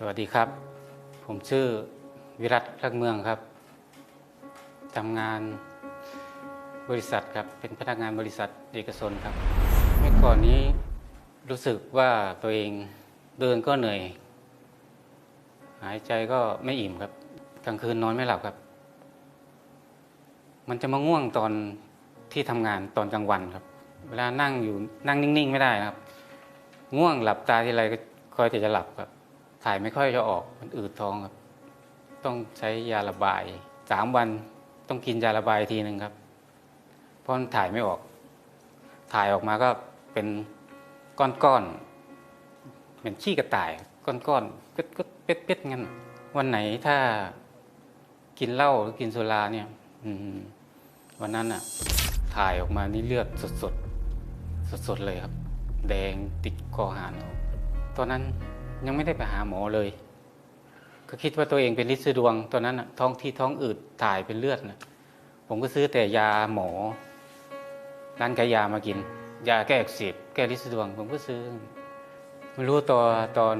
สวัสดีครับ ผมชื่อวิรัตรักเมืองครับทำงานบริษัทครับ เป็นพนักงานบริษัทเอกชนครับ เมื่อก่อนนี้รู้สึกว่าตัวเองเดินก็เหนื่อย หายใจก็ไม่อิ่มครับ กลางคืนนอนไม่หลับครับ มันจะมาง่วงตอนที่ทำงานตอนกลางวันครับ เวลานั่งอยู่นั่งนิ่ง ๆ ไม่ได้นะครับ ง่วงหลับตาทีไรก็คอยแต่จะหลับครับ ถ่ายไม่ค่อยจะออกมันอืดท้องครับ ต้องใช้ยาระบายสามวันต้องกินยาระบายทีหนึ่งครับ เพราะมันถ่ายไม่ออก ถ่ายออกมาก็เป็นก้อนๆเหมือนขี้กระต่ายก้อนๆก็ก็เป็ดๆงั้น วันไหนถ้ากินเหล้าหรือกินโซลาเนี่ย อืมวันนั้นอะ ถ่ายออกมานี่เลือดสดๆสดๆเลยครับ แดงติดคอหานตอนนั้น ยังไม่ได้ไปหาหมอเลย ก็คิดว่าตัวเองเป็นลินซิดวงตอนนั้นท้องที่ท้องอืดถ่ายเป็นเลือดนะผมก็ซื้อแต่ยาหมอ ร้านขายยามากิน ยาแก้อักเสบแก้ลินซิดวง ผมก็ซื้อไม่รู้ตัวตอน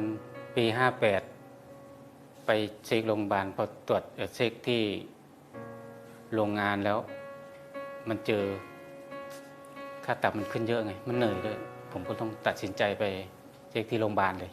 ปีห้าแปดไปเช็คโรงพยาบาลพอตรวจเอ่อเช็คที่โรงงานแล้ว มันเจอค่าตับมันขึ้นเยอะไง มันเหนื่อยด้วยผมก็ต้องตัดสินใจไปเช็คที่โรงพยาบาลเลย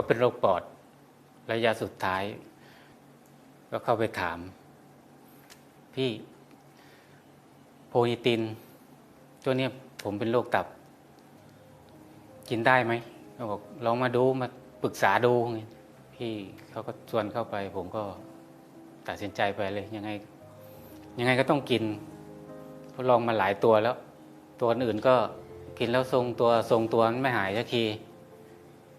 ก็เป็นโรคปอดระยะสุดท้าย ก็เข้าไปถาม พี่โพนิติน ตัวเนี้ยผมเป็นโรคตับ กินได้ไหมเขาบอกลองมาดูมาปรึกษาดูพี่เขาก็ชวนเข้าไป ผมก็ตัดสินใจไปเลยยังไง ยังไงก็ต้องกินเพราะลองมาหลายตัวแล้ว ตัวอื่นก็กินแล้วทรงตัวทรงตัวมันไม่หายสักที